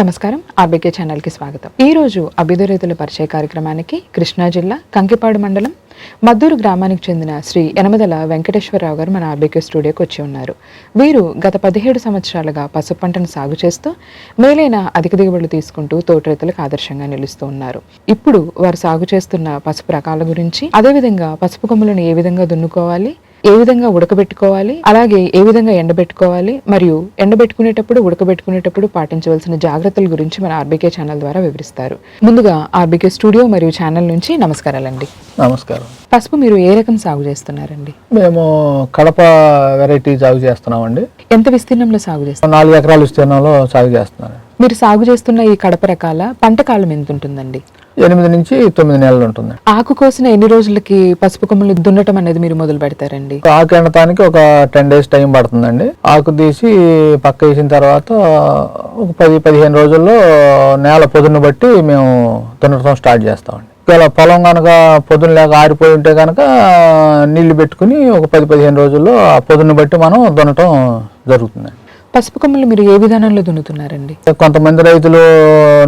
నమస్కారం. ఆర్బీకే ఛానల్కి స్వాగతం. ఈ రోజు పరిచయ కార్యక్రమానికి కృష్ణా జిల్లా కంకిపాడు మండలం మద్దూరు గ్రామానికి చెందిన శ్రీ యనమదల వెంకటేశ్వరరావు గారు మన ఆర్బీకే స్టూడియోకి వచ్చి ఉన్నారు. వీరు గత పదిహేడు సంవత్సరాలుగా పసుపు పంటను సాగు చేస్తూ మేలైన అధిక దిగుబడులు తీసుకుంటూ తోటి రైతులకు ఆదర్శంగా నిలుస్తూ ఉన్నారు. ఇప్పుడు వారు సాగు చేస్తున్న పసుపు రకాల గురించి అదేవిధంగా పసుపు కొమ్ములను ఏ విధంగా దున్నుకోవాలి ఏ విధంగా ఉడకబెట్టుకోవాలి అలాగే ఏ విధంగా ఎండబెట్టుకోవాలి మరియు ఎండబెట్టుకునేటప్పుడు ఉడకబెట్టుకునేటప్పుడు పాటించవలసిన జాగ్రత్తల గురించి మన ఆర్బీకే ఛానల్ ద్వారా వివరిస్తారు. ముందుగా ఆర్బీకే స్టూడియో మరియు ఛానల్ నుంచి నమస్కారాలండి. నమస్కారం. పసుపు మీరు ఏ రకం సాగు చేస్తున్నారండి? మేము కడప వెరైటీ సాగు చేస్తున్నామండి. ఎంత విస్తీర్ణంలో సాగు చేస్తారు? నాలుగు ఎకరాల విస్తీర్ణంలో సాగు చేస్తున్నాను మీరు సాగు చేస్తున్న ఈ కడప రకాల పంట కాలం ఎంత ఉంటుందండి ఎనిమిది నుంచి తొమ్మిది నెలలు ఉంటుంది. ఆకు కోసిన ఎన్ని రోజులకి పసుపు కొమ్మలు దున్నటం అనేది మీరు మొదలు పెడతారండి? ఆకు ఎండటానికి ఒక టెన్ డేస్ టైం పడుతుందండి. ఆకు తీసి పక్క వేసిన తర్వాత ఒక పది పదిహేను రోజుల్లో నేల పొదును బట్టి మేము దున్నటం స్టార్ట్ చేస్తామండి. ఒకవేళ పొలం కనుక పొద్దున లేక ఆరిపోయి ఉంటే కనుక నీళ్ళు పెట్టుకుని ఒక పది పదిహేను రోజుల్లో ఆ పొదును బట్టి మనం దున్నటం జరుగుతుందండి. పసుపు కొమ్మలు మీరు ఏ విధానంలో దున్నుతున్నారండి? కొంతమంది రైతులు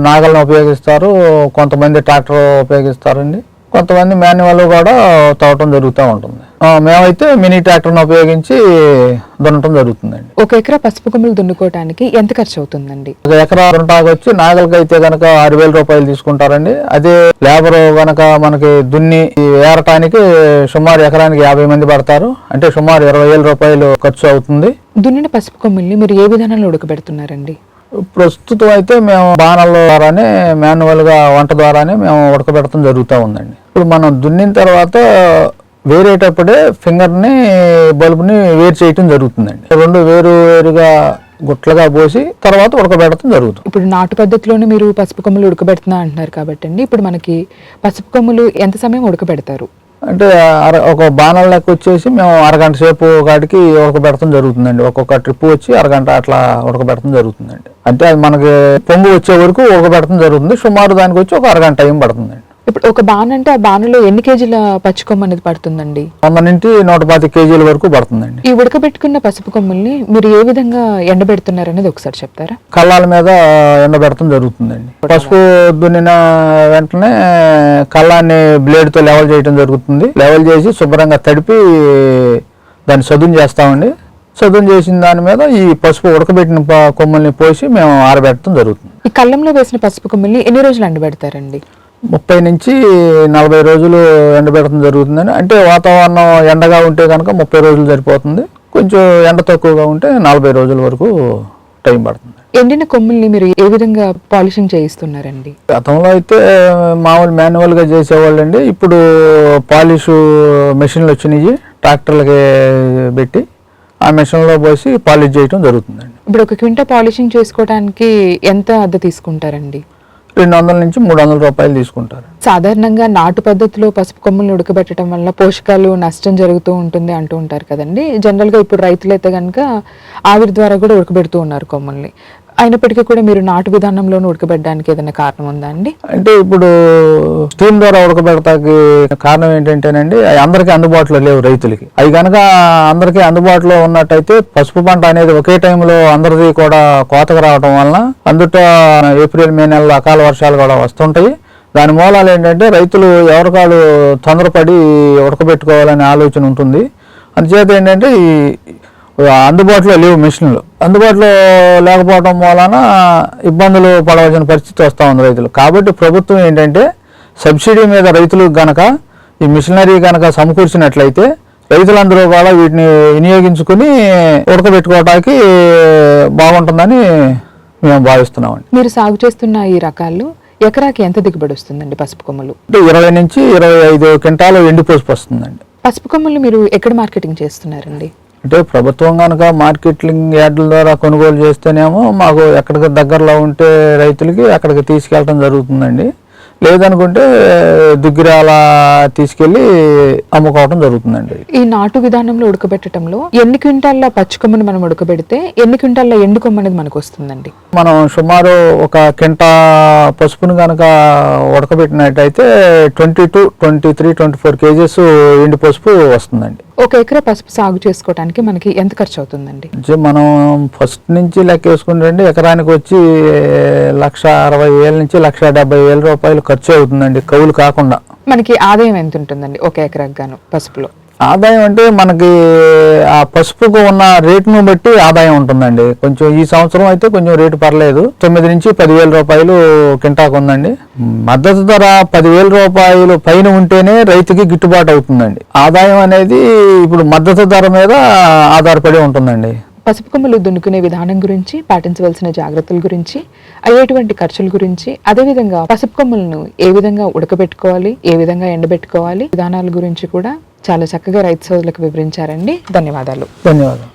నాగలను ఉపయోగిస్తారు కొంతమంది ట్రాక్టర్ ఉపయోగిస్తారండి. కొంతమంది మాన్యువల్ కూడా తవ్వటం జరుగుతూ ఉంటుంది. మేమైతే మినీ ట్రాక్టర్ని ఉపయోగించి దున్నటం జరుగుతుందండి. ఒక ఎకరా పసుపు కొమ్మలు దున్నుకోవటానికి ఎంత ఖర్చు అవుతుందండి? ఒక ఎకరా దున్నటానికి వచ్చి నాగలికి అయితే కనుక ఆరు వేల రూపాయలు తీసుకుంటారండి. అదే లేబర్ గనక మనకి దున్ని ఏరటానికి సుమారు ఎకరానికి యాభై మంది పడతారు. అంటే సుమారు ఇరవై వేల రూపాయలు ఖర్చు అవుతుంది. దున్నిన పసుపు కొమ్ముల్ని మీరు ఏ విధానంలో ఉడకబెడుతున్నారండి? ప్రస్తుతం అయితే మేము బాణల ద్వారానే మాన్యువల్గా వంట ద్వారానే మేము ఉడకబెడతాం జరుగుతూ ఉందండి. ఇప్పుడు మనం దున్నిన తర్వాత వేరేటప్పుడే ఫింగర్ని బల్బుని వేరు చేయటం జరుగుతుందండి. రెండు వేరు వేరుగా గుట్లుగా పోసి తర్వాత ఉడకబెడతాం జరుగుతుంది. ఇప్పుడు నాటు పద్ధతిలోనే మీరు పసుపు కొమ్ములు ఉడకబెడుతున్నా అంటున్నారు కాబట్టి అండి ఇప్పుడు మనకి పసుపు కొమ్ములు ఎంత సమయం ఉడకబెడతారు? అంటే అర ఒక బాణాల లెక్క వచ్చేసి మేము అరగంట సేపు కాడికి ఉడకబెడతాం జరుగుతుందండి. ఒక్కొక్క ట్రిప్ వచ్చి అరగంట అట్లా ఉడకబెడతాం జరుగుతుందండి. అంటే అది మనకి పొంగు వచ్చే వరకు ఉడకబెడతాం జరుగుతుంది. సుమారు దానికి వచ్చి ఒక అరగంట టైం పడుతుందండి. ఇప్పుడు ఒక బాణ అంటే ఆ బాణలో ఎన్ని కేజీల పచ్చి కొమ్ము అనేది పడుతుందండి? వంద నుంచి నూట పాతి కేజీల వరకు పడుతుందండి. ఈ ఉడకబెట్టుకున్న పసుపు కొమ్ముల్ని మీరు ఏ విధంగా ఎండబెడుతున్నారు అనేది ఒకసారి చెప్తారా? కళ్ళాల మీద ఎండబెడతాం జరుగుతుందండి. పసుపు దున్నిన వెంటనే కళ్ళాన్ని బ్లేడ్తో లెవెల్ చేయడం జరుగుతుంది. లెవెల్ చేసి శుభ్రంగా తడిపి దాన్ని సదును చేస్తామండి. సదును చేసిన దాని మీద ఈ పసుపు ఉడకబెట్టిన కొమ్మల్ని పోసి మేము ఆరబెట్టడం జరుగుతుంది. ఈ కళ్ళంలో వేసిన పసుపు కొమ్ముల్ని ఎన్ని రోజులు ఎండబెడతారండి? ముప్పై నుంచి నలభై రోజులు ఎండబెట్టడం జరుగుతుందండి అంటే వాతావరణం ఎండగా ఉంటే కనుక ముప్పై రోజులు సరిపోతుంది. కొంచెం ఎండ తక్కువగా ఉంటే నలభై రోజుల వరకు టైం పడుతుంది. ఎండిన కొమ్ముల్ని మీరు ఏ విధంగా పాలిషింగ్ చేయిస్తున్నారండి? గతంలో అయితే మామూలు మాన్యువల్గా చేసేవాళ్ళండి. ఇప్పుడు పాలిష్ మెషిన్లు వచ్చినాయి. ట్రాక్టర్లకి పెట్టి ఆ మెషిన్లో పోసి పాలిష్ చేయటం జరుగుతుందండి. ఇప్పుడు ఒక క్వింటా పాలిషింగ్ చేసుకోవడానికి ఎంత అద్దె తీసుకుంటారండి? రెండు వందల నుంచి మూడు వందల రూపాయలు తీసుకుంటారు. సాధారణంగా నాటు పద్ధతిలో పసుపు కొమ్ములను ఉడకబెట్టడం వల్ల పోషకాలు నష్టం జరుగుతూ ఉంటుంది అంటూ ఉంటారు కదండి. జనరల్గా ఇప్పుడు రైతులైతే కనుక ఆవిరి ద్వారా కూడా ఉడకబెడుతూ ఉన్నారు కొమ్మల్ని. అయినప్పటికీ కూడా మీరు నాటు విధానంలోనే ఉడకబెట్టడానికి ఏదైనా కారణం ఉందా అండి? అంటే ఇప్పుడు స్టీమ్ ద్వారా ఉడకబెడతాకి కారణం ఏంటంటేనండి అందరికీ అందుబాటులో లేవు రైతులకి. అవి కనుక అందరికీ అందుబాటులో ఉన్నట్టయితే పసుపు పంట అనేది ఒకే టైంలో అందరిది కూడా కోతకు రావడం వలన అందుట ఏప్రిల్ మే నెలలో అకాల వర్షాలు కూడా వస్తుంటాయి. దాని మూలాలు ఏంటంటే రైతులు ఎవరికాలు తొందరపడి ఉడకబెట్టుకోవాలనే ఆలోచన ఉంటుంది. అందుచేత ఏంటంటే ఈ అందుబాటులో లేవు మిషన్లు. అందుబాటులో లేకపోవడం వలన ఇబ్బందులు పడవలసిన పరిస్థితి వస్తూ ఉంది రైతులు. కాబట్టి ప్రభుత్వం ఏంటంటే సబ్సిడీ మీద రైతులకు గనక ఈ మిషనరీ గనక సమకూర్చినట్లయితే రైతులందరూ కూడా వీటిని వినియోగించుకుని ఉడకబెట్టుకోవడానికి బాగుంటుందని మేము భావిస్తున్నామండి. మీరు సాగు చేస్తున్న ఈ రకాలు ఎకరాకి ఎంత దిగుబడి వస్తుందండి పసుపు కొమ్ములు? అంటే ఇరవై నుంచి ఇరవై ఐదు క్వింటాలు ఎండి పసుపు వస్తుందండి. పసుపు కొమ్ములు మీరు ఎక్కడ మార్కెటింగ్ చేస్తున్నారండి? అంటే ప్రభుత్వం కనుక మార్కెటింగ్ యార్డుల ద్వారా కొనుగోలు చేస్తేనేమో మాకు ఎక్కడికి దగ్గరలో ఉంటే రైతులకి అక్కడికి తీసుకెళ్ళటం జరుగుతుందండి. లేదనుకుంటే దుగ్గిరాల తీసుకెళ్ళి అమ్ముకోవటం జరుగుతుందండి. ఈ నాటు విధానంలో ఉడకబెట్టడంలో ఎన్ని క్వింటాల పచ్చి కొమ్మని మనం ఉడకబెడితే ఎన్ని క్వింటాల ఎండు కొమ్మ అనేది మనకు వస్తుందండి మనం సుమారు ఒక కింట పసుపును కనుక ఉడకబెట్టినట్టయితే twenty two twenty three twenty four kgs ఎండు పసుపు వస్తుందండి. ఒక ఎకరా పసుపు సాగు చేసుకోవడానికి మనకి ఎంత ఖర్చు అవుతుందండి? మనం ఫస్ట్ నుంచి లెక్క వేసుకుంటే ఎకరానికి వచ్చి లక్ష అరవై వేల నుంచి లక్ష డెబ్బై వేల రూపాయలు ఖర్చు అవుతుందండి కౌలు కాకుండా. మనకి ఆదాయం ఎంత ఉంటుందండి ఒక ఎకరాకు గాను పసుపులో? ఆదాయం అంటే మనకి ఆ పసుపుకు ఉన్న రేటును బట్టి ఆదాయం ఉంటుందండి. కొంచెం ఈ సంవత్సరం అయితే కొంచెం రేటు పర్లేదు. తొమ్మిది నుంచి పదివేల రూపాయలు కింటాకు ఉందండి. మద్దతు ధర పదివేల రూపాయలు పైన ఉంటేనే రైతుకి గిట్టుబాటు అవుతుందండి. ఆదాయం అనేది ఇప్పుడు మద్దతు ధర మీద ఆధారపడి ఉంటుందండి. పసుపు కొమ్మలు దున్నుకునే విధానం గురించి పాటించవలసిన జాగ్రత్తల గురించి అయ్యేటువంటి ఖర్చుల గురించి అదేవిధంగా పసుపు కొమ్మలను ఏ విధంగా ఉడకబెట్టుకోవాలి ఏ విధంగా ఎండబెట్టుకోవాలి విధానాల గురించి కూడా చాలా చక్కగా రైతు సోదరులకు వివరించారండి. ధన్యవాదాలు. ధన్యవాదాలు.